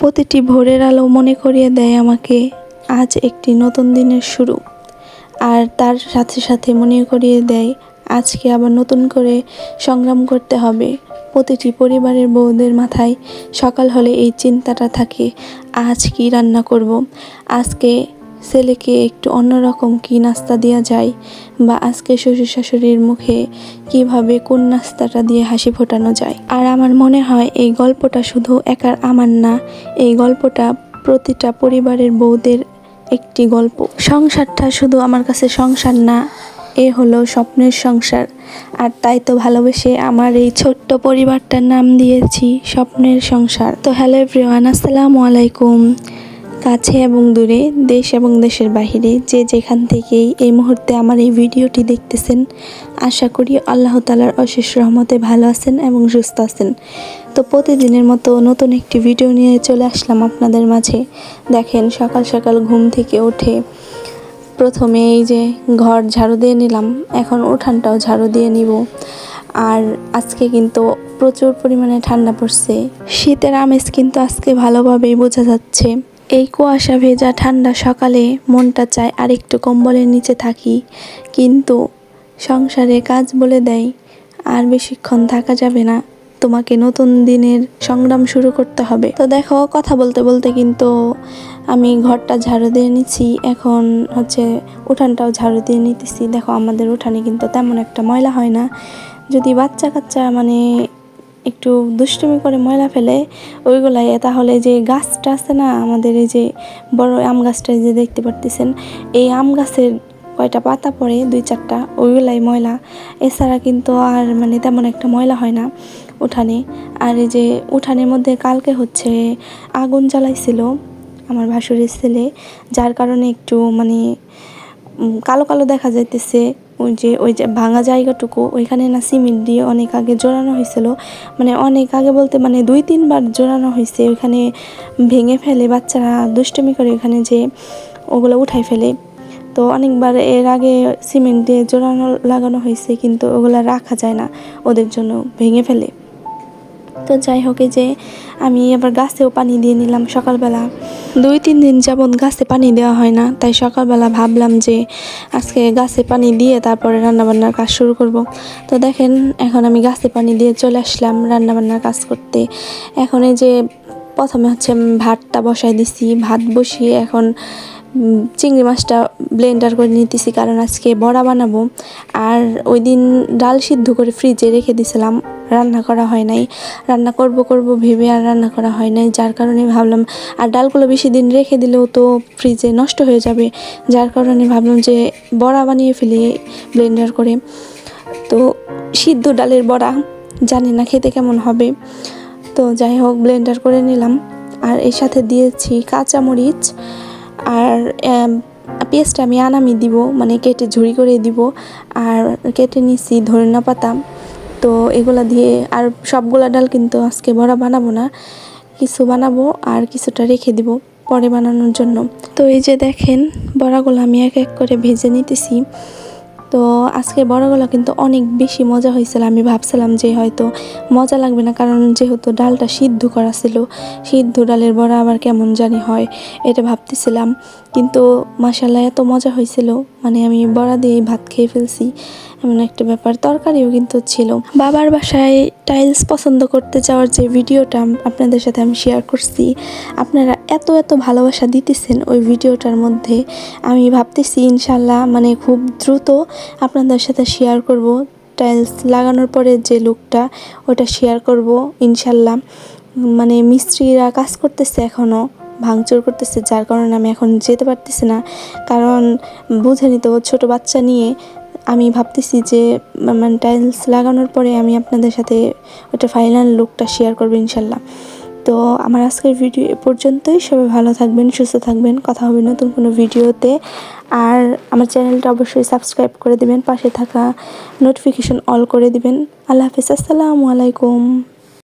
প্রতিটি ভোরের আলো মনে করিয়ে দেয় আমাকে, আজ একটি নতুন দিনের শুরু। আর তার সাথে সাথে মনে করিয়ে দেয়, আজকে আবার নতুন করে সংগ্রাম করতে হবে। প্রতিটি পরিবারের বউদের মাথায় সকাল হলে এই চিন্তাটা থাকে, আজ কি রান্না করব? আজকে ছেলেকে একটু অন্যরকম কি নাস্তা দেওয়া যায়? বা আজকে শ্বশুর শাশুড়ির মুখে কীভাবে কোন নাস্তাটা দিয়ে হাসি ফোটানো যায়? আর আমার মনে হয় এই গল্পটা শুধু একার আমার না, এই গল্পটা প্রতিটা পরিবারের বউদের একটি গল্প। সংসারটা শুধু আমার কাছে সংসার না, এ হলো স্বপ্নের সংসার। আর তাই তো ভালোবেসে আমার এই ছোট্ট পরিবারটার নাম দিয়েছি স্বপ্নের সংসার। তো হ্যালো এভরিওয়ান, আসসালামু আলাইকুম। কাছে এবং দূরে, দেশ এবং দেশের বাহিরে, যে যেখান থেকেই এই মুহূর্তে আমার এই ভিডিওটি দেখতেছেন, আশা করি আল্লাহ তালার অশেষ রহমতে ভালো আছেন এবং সুস্থ আছেন। তো প্রতিদিনের মতো নতুন একটি ভিডিও নিয়ে চলে আসলাম আপনাদের মাঝে। দেখেন, সকাল সকাল ঘুম থেকে উঠে প্রথমে এই যে ঘর ঝাড়ু দিয়ে নিলাম, এখন উঠানটাও ঝাড়ু দিয়ে নিব। আর আজকে কিন্তু প্রচুর পরিমাণে ঠান্ডা পড়ছে। শীতের আমেজ কিন্তু আজকে ভালোভাবেই বোঝা যাচ্ছে। এই কুয়াশা ভেজা ঠান্ডা সকালে মনটা চায় আর একটু কম্বলের নিচে থাকি। কিন্তু সংসারে কাজ বলে দেয়, আর বেশিক্ষণ থাকা যাবে না। তোমাকে নতুন দিনের সংগ্রাম শুরু করতে হবে। তো দেখো, কথা বলতে বলতে কিন্তু আমি ঘরটা ঝাড়ু দিয়ে নিচ্ছি। এখন হচ্ছে উঠানটাও ঝাড়ু দিয়ে নিতেছি। দেখো, আমাদের উঠানে কিন্তু তেমন একটা ময়লা হয় না। যদি বাচ্চা কাচ্চা মানে একটু দুষ্টুমি করে ময়লা ফেলে ওইগুলাই, তাহলে যে গাছটা আছে না, আমাদের এই যে বড় আম গাছটা যে দেখতে পারতেছেন, এই আম গাছের কয়টা পাতা পড়ে, দুই চারটা, ওইগুলাই ময়লা। এছাড়া কিন্তু আর মানে তেমন একটা ময়লা হয় না উঠানে। আর এই যে উঠানের মধ্যে কালকে হচ্ছে আগুন জ্বালাইছিল আমার ভাসুরের ছেলে, যার কারণে একটু মানে কালো কালো দেখা যাইতেছে। ওই যে ওই যে ভাঙা জায়গাটুকু, ওইখানে না সিমেন্ট দিয়ে অনেক আগে জোড়ানো হয়েছিল মানে অনেক আগে বলতে মানে দুই, তিনবার জোড়ানো হয়েছে ওইখানে ভেঙে ফেলে, বাচ্চারা দুষ্টমি করে ওইখানে যে ওগুলো উঠাই ফেলে। তো অনেকবার এর আগে সিমেন্ট দিয়ে জোড়ানো, লাগানো হয়েছে কিন্তু ওগুলো রাখা যায় না ওদের জন্য, ভেঙে ফেলে। তো যাই হোক যে আমি আবার গাছেও পানি দিয়ে নিলাম সকালবেলা। দুই, তিন দিন যাবৎ গাছে পানি দেওয়া হয় না, তাই সকালবেলা ভাবলাম যে আজকে গাছে পানি দিয়ে তারপরে রান্নাবান্নার কাজ শুরু করব। তো দেখেন, এখন আমি গাছে পানি দিয়ে চলে আসলাম রান্নাবান্নার কাজ করতে। এখন এই যে প্রথমে হচ্ছে ভাতটা বসাই দিছি, ভাত বসিয়ে এখন চিংড়ি মাছটা ব্লেন্ডার করে নিতেছি কারণ আজকে বড়া বানাবো। আর ওই দিন ডাল সিদ্ধ করে ফ্রিজে রেখে দিয়েছিলাম রান্না করা হয় নাই। রান্না করব করব ভেবে আর রান্না করা হয় নাই, যার কারণে ভাবলাম, আর ডালগুলো বেশি দিন রেখে দিলেও তো ফ্রিজে নষ্ট হয়ে যাবে। যার কারণে ভাবলাম যে বড়া বানিয়ে ফেলি ব্লেন্ডার করে। তো সিদ্ধ ডালের বড়া, জানি না খেতে কেমন হবে। তো যাই হোক ব্লেন্ডার করে নিলাম। আর এর সাথে দিয়েছি কাঁচামরিচ আর পেস্টটা আমি আনামি দিব মানে কেটে ঝুড়ি করে দিব, আর কেটে নিছি ধনিয়া পাতা। তো এগুলা দিয়ে আর সবগুলা ডাল কিন্তু আজকে বড়া বানাবো না, কিছু বানাবো আর কিছুটা রেখে দিব পরে বানানোর জন্য। তো এই যে দেখেন, বড়াগুলো আমি এক এক করে ভেজে নিতেছি। তো আজকের বড়াগুলো কিন্তু অনেক বেশি মজা হয়েছিল। আমি ভাবছিলাম যে হয়তো মজা লাগবে না, কারণ যেহেতু ডালটা সিদ্ধ করা ছিল, সিদ্ধ ডালের বড়া আবার কেমন জানি হয় এটা ভাবতেছিলাম। কিন্তু মাসাল্লাহ এত মজা হয়েছিল মানে আমি বড়া দিয়ে ভাত খেয়ে ফেলছি। এমন একটা ব্যাপার তরকারিও কিন্তু ছিল। বাবার বাসায় টাইলস পছন্দ করতে যাওয়ার যে ভিডিওটা আপনাদের সাথে আমি শেয়ার করছি, আপনারা এত এত ভালোবাসা দিতেছেন ওই ভিডিওটার মধ্যে। আমি ভাবতেছি ইনশাল্লাহ মানে খুব দ্রুত আপনাদের সাথে শেয়ার করব। টাইলস লাগানোর পরে যে লুকটা ওটা শেয়ার করব ইনশাল্লাহ। মানে মিস্ত্রিরা কাজ করতেছে এখনও ভাঙচুর করতেছে, যার কারণে আমি এখন যেতে পারতেছি না। কারণ বুঝেনি তো ছোটো বাচ্চা নিয়ে আমি ভাবতেছি যে মানে টাইলস লাগানোর পরে আমি আপনাদের সাথে ওটা ফাইনাল লুকটা শেয়ার করব ইনশাল্লাহ। তো আমার আজকের ভিডিও এ পর্যন্তই। সবাই ভালো থাকবেন, সুস্থ থাকবেন। কথা হবে নতুন কোনো ভিডিওতে আর আমার চ্যানেলটা অবশ্যই সাবস্ক্রাইব করে দেবেন, পাশে থাকা নোটিফিকেশন অল করে দিবেন। আল্লাহ হাফিজ, আসসালামু আলাইকুম।